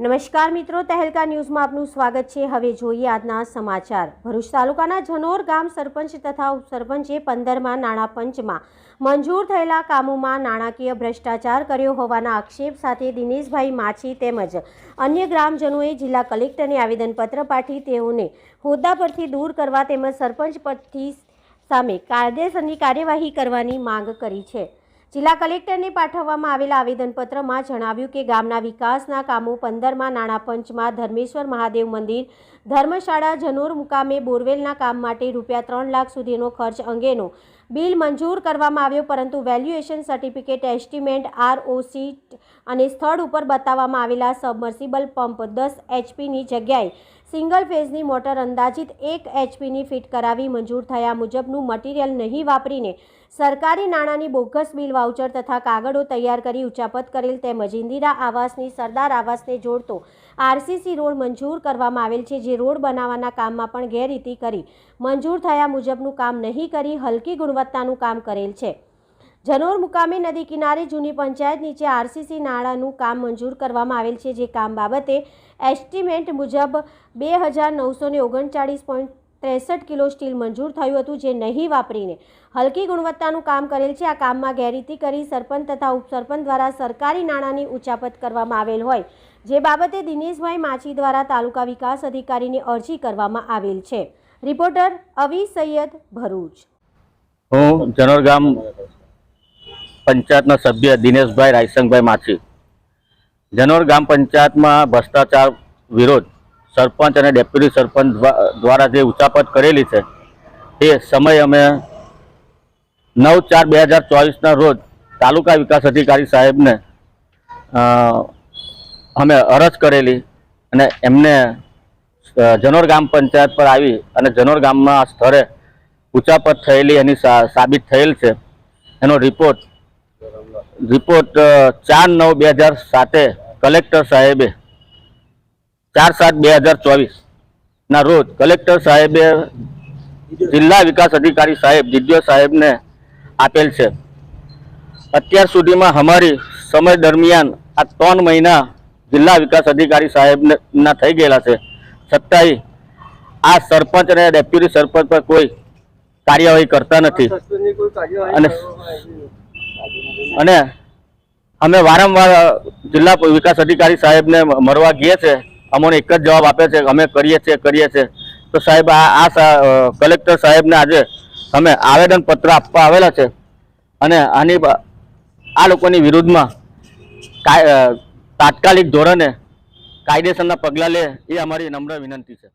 નમસ્કાર મિત્રો, તહેલકા ન્યૂઝમાં આપનું સ્વાગત છે. હવે જોઈએ આજના સમાચાર. ભરૂચ તાલુકાના જનોર ગામ સરપંચ તથા ઉપસરપંચે પંદરમાં નાણાં પંચમાં મંજૂર થયેલા કામોમાં નાણાકીય ભ્રષ્ટાચાર કર્યો હોવાના આક્ષેપ સાથે દિનેશભાઈ માછી તેમજ અન્ય ગ્રામજનોએ જિલ્લા કલેક્ટરને આવેદનપત્ર પાઠવી તેઓને હોદ્દા પરથી દૂર કરવા તેમજ સરપંચ પદથી સામે કાયદેસરની કાર્યવાહી કરવાની માંગ કરી છે. જિલ્લા કલેક્ટરને પાઠવવામાં આવેલા આવેદનપત્રમાં જણાવ્યું કે ગામના વિકાસના કામો પંદરમાં નાણાં પંચમાં ધર્મેશ્વર મહાદેવ મંદિર, ધર્મશાળા જનોર મુકામે બોરવેલના કામ માટે રૂપિયા ત્રણ લાખ સુધીનો ખર્ચ અંગેનો બિલ મંજૂર કરવામાં આવ્યો, પરંતુ વેલ્યુએશન સર્ટિફિકેટ એસ્ટિમેટ આરઓસી અને સ્થળ ઉપર બતાવવામાં આવેલા સબમર્સિબલ પંપ દસ એચપીની જગ્યાએ સિંગલ ફેઝની મોટર અંદાજિત એક એચપીની ફિટ કરાવી મંજૂર થયા મુજબનું મટીરિયલ નહીં વાપરીને સરકારી નાણાંની બોગસ બિલ વાઉચર તથા કાગળો તૈયાર કરી ઉચાપત કરેલ તેમજ ઇન્દિરા આવાસની, સરદાર આવાસને જોડતો આરસીસી રોડ મંજૂર કરવામાં આવેલ છે, જે રોડ બનાવવાના કામમાં પણ ગેરરીતિ કરી મંજૂર થયા મુજબનું કામ નહીં કરી, હલકી ગુણવત્તાનું કામ કરેલ છે. જનોર મુકામે નદી કિનારે જૂની પંચાયત નીચે આરસીસી નાળાનું કામ મંજૂર કરવામાં આવેલ છે, જે કામ બાબતે એસ્ટિમેટ મુજબ બે હજાર નવસો ઓગણચાળીસ પોઈન્ટ ત્રેસઠ કિલો સ્ટીલ મંજૂર થયું હતું, જે નહીં વાપરીને હલકી ગુણવત્તાનું કામ કરેલ છે. આ કામમાં ગેરરીતિ કરી સરપંચ તથા ઉપસરપંચ દ્વારા સરકારી નાણાંની ઉચાપત કરવામાં આવેલ હોય, જે બાબતે દિનેશભાઈ માછી દ્વારા તાલુકા વિકાસ અધિકારીની અરજી કરવામાં આવેલ છે. રિપોર્ટર અવી સૈયદ ભરૂચ. હું જનોર ગામ પંચાયતના સભ્ય દિનેશભાઈ રાયસંગભાઈ માછી. જનોર ગામ પંચાયતમાં ભ્રષ્ટાચાર વિરોધ સરપંચ અને ડેપ્યુટી સરપંચ દ્વારા જે ઉચાપત કરેલી છે, એ સમય અમે નવ ચાર બે હજાર ચોવીસના રોજ તાલુકા વિકાસ અધિકારી સાહેબને અમે અરજ કરેલી અને એમને જનોર ગામ પંચાયત પર આવી અને જનોર ગામમાં સ્થળે ઉચાપત થયેલી એની સાબિત થયેલ છે. એનો રિપોર્ટ રિપોર્ટ ચાર નવ બે હજાર સાતે કલેક્ટર સાહેબે, ચાર સાત બે હજાર ચોવીસના રોજ કલેક્ટર સાહેબે જિલ્લા વિકાસ અધિકારી સાહેબ જીડીઓ સાહેબને આપેલ છે. અત્યાર સુધીમાં અમારી સમય દરમિયાન આ ત્રણ મહિના જિલ્લા વિકાસ અધિકારી સાહેબના થઈ ગયેલા છે. છતાંય આ સરપંચ અને ડેપ્યુટી સરપંચ પર કોઈ કાર્યવાહી કરતા નથી. અને અને અમે વારંવાર જિલ્લા વિકાસ અધિકારી સાહેબને મળવા ગઈએ છે. અમને એક જ જવાબ આપે છે અમે કરીએ છીએ કરીએ છીએ. તો સાહેબ આ આ કલેક્ટર સાહેબને આજે અમે આવેદન પત્ર આપવા આવેલા છે. અને આની આ લોકોની વિરુદ્ધમાં તાત્કાલિક ધોરણે કાયદેસરના પગલાં લે એ અમારી નમ્ર વિનંતી છે.